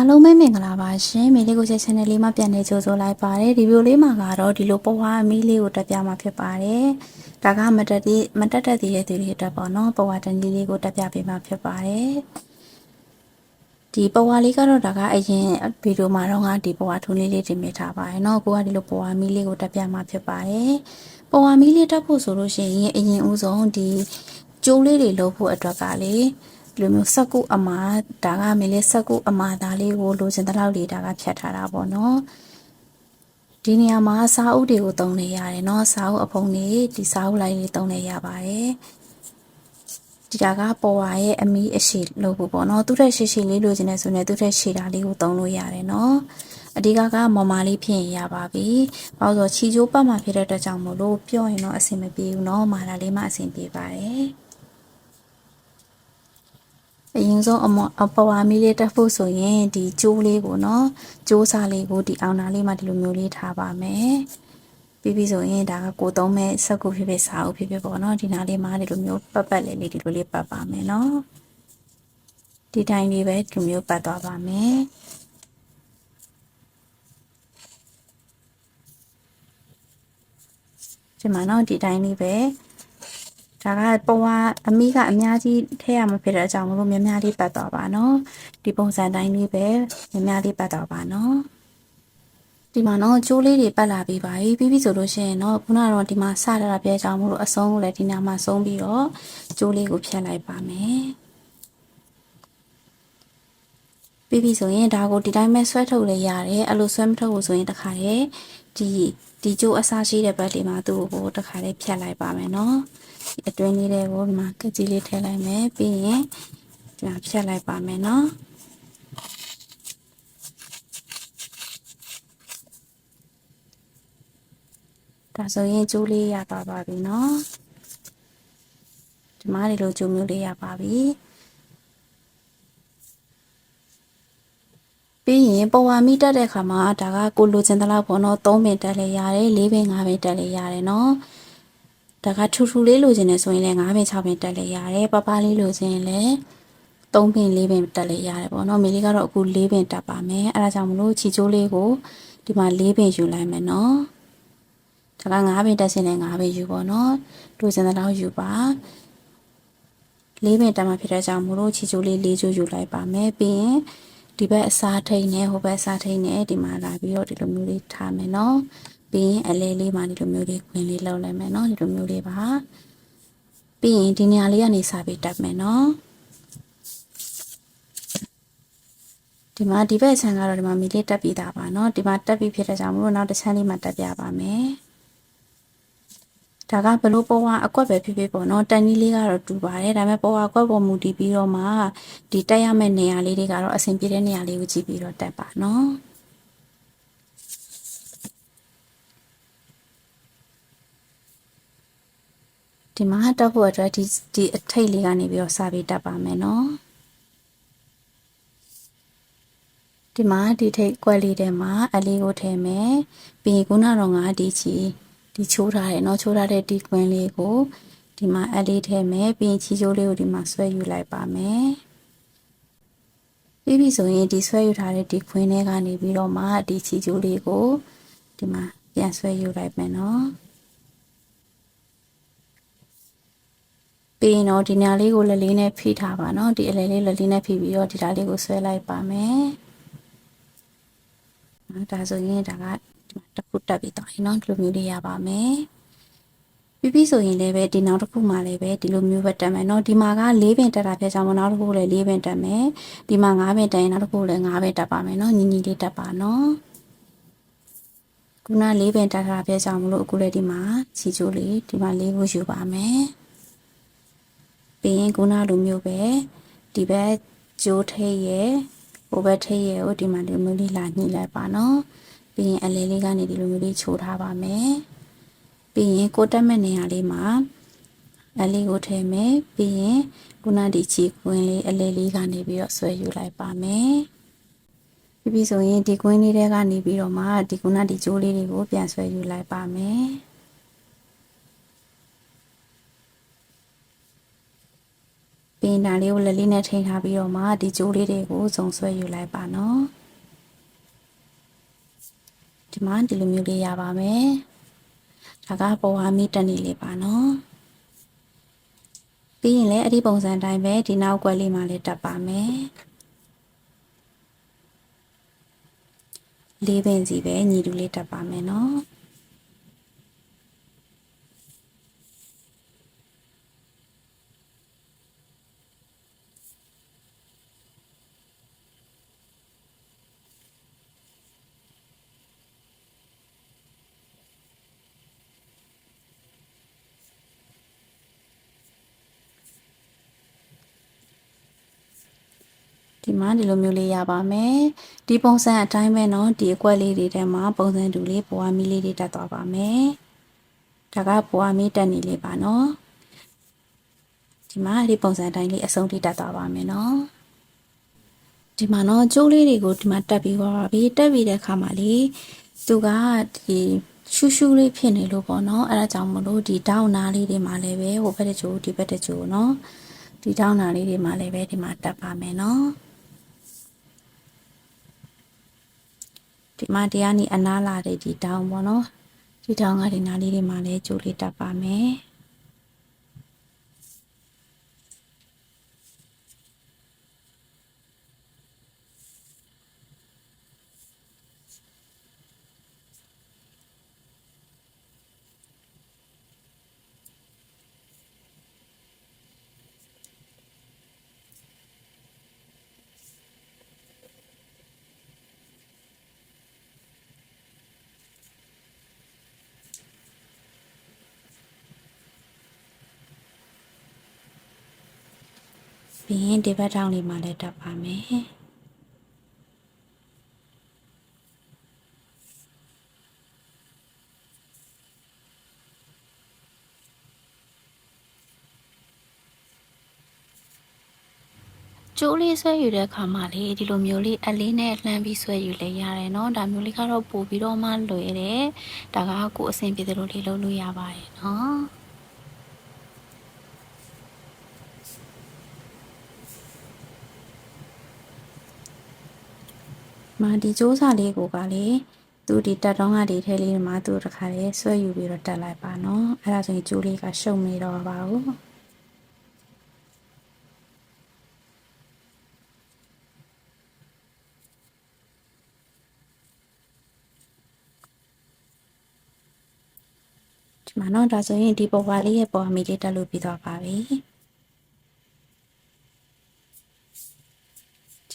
အလုံးမဲမင်္ဂလာပါရှင်မေလေးကိုချက် channel လေးမှာပြန်နေကြိုဆိုလိုက်ပါတယ်ဒီဗီဒီယိုလေးမှာကတော့ဒီလိုပေါ်ဝါအမီးလေးကိုတက်ပြမှာဖြစ်ပါတယ်ဒါကမတက်သေးမတက်တက်သေးတဲ့သူတွေအတွက်ပေါ့နော်ပေါ်ဝါတန်ကြီးလေးကိုတက်ပြပေးမှာဖြစ်ပါတယ်ဒီပေါ်ဝါလေးကတော့ဒါကအရင်ဗီဒီယိုမှာတော့ကဒီပေါ်ဝါထုံးလေးလေးတင်ပြထားပါတယ်နော်ကိုကဒီလိုပေါ်ဝါမီးလေးကိုတက်ပြမှာဖြစ်ပါတယ်ပေါ်ဝါမီးလေးတက်ဖို့ဆိုလို့ရှိရင်အရင်ဦးဆုံးဒီကျိုးလေးတွေလုပ်ဖို့အတွက်ကလေး ဒီလိုမျိုးဆက်ကုအမာဒါကမေလေးဆက်ကုအမာသားလေးကိုလိုချင်တဲ့လောက်လေးဒါကဖြတ်ထားတာပေါ့နော်ဒီနေရာမှာစာအုပ်တွေကိုတုံးနေရတယ်เนาะစာအုပ်အဖုံးတွေဒီစာအုပ်လိုက်လေးတုံးနေရပါတယ်ဒီတာကပေါ်ဝါရဲ့အမီးအရှိလို့ဖို့ပေါ့နော်သူ့ထက်ရှိရှိလေးလိုချင်တဲ့ဆိုရင်သူ့ထက်ရှိတာလေးကိုတုံးလို့ရတယ်เนาะအဓိကကမော်မာလေးဖြစ်ရင်ရပါပြီ။ဘာလို့ဆိုချီချိုးပတ်မှဖြစ်တဲ့အတွက်ကြောင့်မို့လို့ပြောရင်တော့အဆင်မပြေဘူးเนาะမာလာလေးမှအဆင်ပြေပါတယ်။ အရင်ဆုံးအမအပဝါမီလေးတက်ဖို့ဆိုရင်ဒီကျိုးလေးကိုနော်ကျိုးစားလေးကိုဒီအောင်နာလေးမှာဒီလိုမျိုးလေးထားပါမယ်ပြီးပြီဆိုရင်ဒါကကိုသုံးမဲ့စက်ကူဖြစ်ဖြစ်စာအုပ်ဖြစ်ဖြစ်ပေါ့နော်ဒီနာလေးမှာဒီလိုမျိုးပတ်ပတ်လေးလေးဒီလိုလေးပတ်ပါမယ်နော်ဒီတိုင်းလေးပဲဒီလိုမျိုးပတ်သွားပါမယ်ဒီမှာတော့ဒီတိုင်းလေးပဲ ဒါကပေါ်ဝါအမိကအများကြီးထည့်ရမှာဖြစ်တဲ့အကြောင်းမလို့များများလေးပတ်သွားပါနော်ဒီပုံစံတိုင်းလေးပဲများများလေးပတ်သွားပါနော်ဒီမှာနော်ကျိုးလေးတွေပတ်လာပြီးပါပြီပြီးပြီဆိုလို့ရှိရင်တော့ခုနကတော့ဒီမှာစရတာပြဲကြောင်မလို့အဆုံးကိုလည်းဒီနာမှာဆုံးပြီးတော့ကျိုးလေးကိုဖြတ်လိုက်ပါမယ်ပြီးပြီဆိုရင်ဒါကိုဒီတိုင်းပဲဆွဲထုတ်လေရတယ်အဲ့လိုဆွဲမထုတ်ဘူးဆိုရင်တခါရဲ့ဒီဒီကျိုးအစားရှိတဲ့ဘက်လေးမှာသူ့ကိုတခါလေးဖြတ်လိုက်ပါမယ်နော် အတွင်းလေးတွေကိုဒီမှာကကြီးလေးထည့်လိုက်မယ်ပြီးရင်ဒီမှာဖြတ်လိုက်ပါမယ်နော်ဒါဆိုရင်ကျိုးလေးရသွားပါပြီနော်ဒီမှာဒီလိုကျိုးမျိုးလေးရပါပြီပြီးရင်ပေါ်ဝါမိတက်တဲ့ခါမှာဒါကကိုလိုချင်တဲ့လောက်ပေါ့နော်3ပင်တက်လေရတယ်4ပင်5ပင်တက်လေရတယ်နော် ဒါကထူထူလေးလိုချင်တယ်ဆိုရင်လည်း9ပင်6ပင်တက်လေရတယ်ပပလေးလိုချင်ရင်လည်း3ပင်4ပင်တက်လေရတယ်ပေါ့နော်မေလေးကတော့အခု4ပင်တက်ပါမယ်အဲဒါကြောင့်မလို့ချီချိုးလေးကိုဒီမှာ4ပင်ယူလိုက်မယ်နော်ဒါက9ပင်တက်စင်နဲ့9ပင်ယူပေါ့နော်လိုချင်တဲ့လောက်ယူပါ4ပင်တက်မှဖြစ်တဲ့ကြောင့်မလို့ချီချိုးလေး4ချိုးယူလိုက်ပါမယ်ပြီးရင်ဒီဘက်အစားထိန်နဲ့ဟိုဘက်အစားထိန်နဲ့ဒီမှာလာပြီးတော့ဒီလိုမျိုးလေးထားမယ်နော် ပြီးရင်အလဲလေးမှာဒီလိုမျိုးလေးခွင်လေးလောက်လိုက်မယ်နော်ဒီလိုမျိုးလေးပါပြီးရင်ဒီနေရာလေးကနေစပြီးတက်မယ်နော်ဒီမှာဒီဘက်ဆန်ကတော့ဒီမှာမီလေးတက်ပြီးသားပါเนาะဒီမှာတက်ပြီးဖြစ်တဲ့ကြောင့်မလို့နောက်တစ်ချမ်းလေးမှာတက်ပြပါမယ်ဒါကဘလို့ပေါ်ဝါအကွက်ပဲဖြစ်ဖြစ်ပေါ့နော်တန်ကြီးလေးကတော့တူပါတယ်ဒါပေမဲ့ပေါ်ဝါအကွက်ပေါ်မူတည်ပြီးတော့မှဒီတက်ရမယ့်နေရာလေးတွေကတော့အဆင်ပြေတဲ့နေရာလေးကိုကြည့်ပြီးတော့တက်ပါနော် ဒီမှာတက်ဖို့အတွက်ဒီဒီအထိတ်လေးကနေပြီးတော့စပြီးတက်ပါမယ်နော်ဒီမှာဒီထိတ်ကွက်လေးထဲမှာအလေးကိုထည့်မယ်ပြီးရင်ခုနတော့ငါဒီချီဒီချိုးထားတယ်နော်ချိုးထားတဲ့ဒီကွင်းလေးကိုဒီမှာအလေးထည့်မယ်ပြီးရင်ချီချိုးလေးကိုဒီမှာဆွဲယူလိုက်ပါမယ်ပြီးပြီဆိုရင်ဒီဆွဲယူထားတဲ့ဒီခွင်းထဲကနေပြီးတော့မှဒီချီချိုးလေးကိုဒီမှာပြန်ဆွဲယူလိုက်မယ်နော် ပြီးရင်တော့ဒီညာလေးကိုလက်လေးနဲ့ဖိထားပါเนาะဒီအလဲလေးလက်လေးနဲ့ဖိပြီးတော့ဒီဓာတ်လေးကိုဆွဲလိုက်ပါမယ်ဒါဆိုရင်ဒါကတစ်ခုတက်ပြီးတော့เนาะဒီလိုမျိုးလေးရပါမယ်ပြီးပြီဆိုရင်လည်းပဲဒီနောက်တစ်ခုမှလည်းပဲဒီလိုမျိုးပဲတက်မယ်เนาะဒီမှာက၄ပင်တက်တာဖြစ်ကြောင်းမနောက်တစ်ခုလည်း၄ပင်တက်မယ်ဒီမှာ၅ပင်တက်ရင်နောက်တစ်ခုလည်း၅ပင်တက်ပါမယ်เนาะညီညီလေးတက်ပါเนาะခုန၄ပင်တက်တာဖြစ်ကြောင်းမလို့အခုလည်းဒီမှာချီချိုးလေးဒီမှာ၄ခုယူပါမယ် ပြီးရင်ခုနလိုမျိုးပဲဒီဘက်ဂျိုးထိပ်ရဲ့ဟိုဘက်ထိပ်ရဲ့ကိုဒီမှာဒီလိုမျိုးလေးလာညှိလိုက်ပါနော်ပြီးရင်အလဲလေးကနေဒီလိုမျိုးလေးချိုးထားပါမယ်ပြီးရင်ကိုတက်မဲ့နေရာလေးမှာအလေးကိုထည့်မယ်ပြီးရင်ခုနဒီချီကွင်းလေးအလေးလေးကနေပြီးတော့ဆွဲယူလိုက်ပါမယ်ပြီးပြီဆိုရင်ဒီကွင်းလေးထဲကနေပြီးတော့မှဒီခုနဒီကြိုးလေးတွေကိုပြန်ဆွဲယူလိုက်ပါမယ် င်ဒါလေးကိုလက်လေးနဲ့ထိန်းထားပြီးတော့မှဒီကြိုးလေးတွေကိုစုံဆွဲယူလိုက်ပါနော်ဒီမှာဒီလိုမျိုးလေးရပါမယ်ဒါကပေါ်ဝါမီတက်နေလေးပါနော်ပြီးရင်လည်းအဲ့ဒီပုံစံအတိုင်းပဲဒီနောက်ကွက်လေးမှာလည်းတက်ပါမယ်လေးပင်စီပဲညီတူလေးတက်ပါမယ်နော် ဒီမှာဒီလိုမျိုးလေးရပါမယ်ဒီပုံစံအတိုင်းပဲเนาะဒီအကွက်လေးတွေထဲမှာပုံစံတူလေးပွားမီလေးတွေတက်သွားပါမယ်ဒါကပွားမီတက်နေလေးပါเนาะဒီမှာဒီပုံစံအတိုင်းလေးအဆုံးထိတက်သွားပါမယ်เนาะဒီမှာเนาะကျိုးလေးတွေကိုဒီမှာတက်ပြီးသွားပါပြီတက်ပြီးတဲ့အခါမှာလေသူကဒီရှူးရှူးလေးဖြစ်နေလို့ပေါ့เนาะအဲဒါကြောင့်မလို့ဒီဒေါင်းနာလေးတွေမှာလည်းပဲဟိုဘက်တချို့ဒီဘက်တချို့เนาะဒီဒေါင်းနာလေးတွေမှာလည်းပဲဒီမှာတက်ပါမယ်เ ဒီမှာတရားနီအနာလာတဲ့ဒီတောင်းပေါ့နော်ဒီတောင်းကဒီနားလေးတွေမှာလည်းကြိုးလေးတက်ပါမယ် ပြီးရင်ဒီဘက်တောင်းလေးမှာလည်းတက်ပါမယ်ကျိုးလေးဆွဲယူတဲ့အခါမှာလေဒီလိုမျိုးလေးအလေးနဲ့လှမ်းပြီးဆွဲယူလဲရတယ်เนาะဒါမျိုးလေးကတော့ပို့ပြီးတော့မှလွယ်တယ်ဒါကကိုယ်အဆင်ပြေသလိုလေးလုပ်လို့ရပါတယ်เนาะ မာဒီစ조사လေးကိုကလေသူဒီတက်တော့ကဒီထဲလေးမှာသူတခါလေးဆွဲယူပြီးတော့တက်လိုက်ပါနော်အဲ့ဒါဆိုရင်ကျိုးလေးကရှုံနေတော့ပါဘူးဒီမှာတော့ဒါဆိုရင်ဒီပေါ်ပါလေးရဲ့ပေါ်မီလေးတက်လို့ပြီးသွားပါပြီ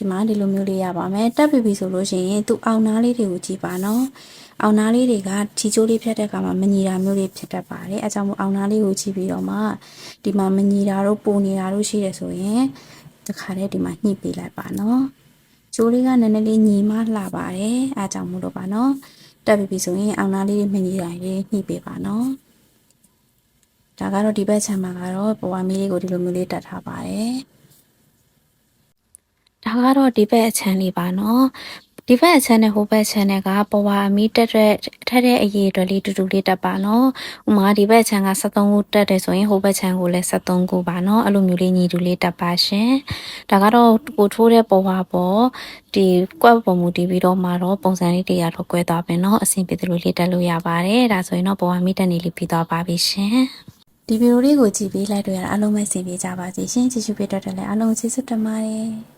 ဒီမှာဒီလိုမျိုးလေးရပါမယ်တက်ပြီပြီဆိုလို့ရှိရင်သူအောင်နားလေးတွေကိုကြည့်ပါနော်အောင်နားလေးတွေကထီချိုးလေးဖြတ်တဲ့အခါမှာမညီတာမျိုးလေးဖြစ်တတ်ပါတယ်အဲကြောင့်မို့အောင်နားလေးကိုကြည့်ပြီးတော့မှဒီမှာမညီတာတို့ပုံနေတာတို့ရှိတယ်ဆိုရင်တခါတည်းဒီမှာညှိပေးလိုက်ပါနော်ကျိုးလေးကနည်းနည်းလေးညီမလှပါတယ်အဲကြောင့်မို့လို့ပါနော်တက်ပြီပြီဆိုရင်အောင်နားလေးတွေမညီတာလေးညှိပေးပါနော်ဒါကတော့ဒီဘက်ခြမ်းမှာကတော့ဘဝမီးလေးကိုဒီလိုမျိုးလေးတက်ထားပါတယ် ဒါကတော့ဒီဘက်အချမ်းလေးပါနော်ဒီဘက်အချမ်းနဲ့ဟိုဘက်အချမ်းနဲ့ကပဝါအမီတက်တဲ့ထက်တဲ့အရေးအတွက်လေးတူတူလေးတက်ပါနော်ဥမာဒီဘက်အချမ်းက73ခုတက်တယ်ဆိုရင်ဟိုဘက်အချမ်းကိုလည်း73ခုပါနော်အဲ့လိုမျိုးလေးညီတူလေးတက်ပါရှင်ဒါကတော့ကိုထိုးတဲ့ပဝါပေါ်ဒီကွက်ပုံမူတည်ပြီးတော့မှတော့ပုံစံလေးတရားတော့ကွဲသွားပြီနော်အဆင်ပြေသလိုလေးတက်လို့ရပါတယ်ဒါဆိုရင်တော့ပဝါမီတက်နေလေးပြီးသွားပါပြီရှင်ဒီဗီဒီယိုလေးကိုကြည့်ပြီးလိုက်တွေ့ရတာအားလုံးပဲဆင်ပြေကြပါစေရှင်ကြည့်ရှုပေးတော့တယ်လည်းအားလုံးကျေးဇူးတင်ပါတယ်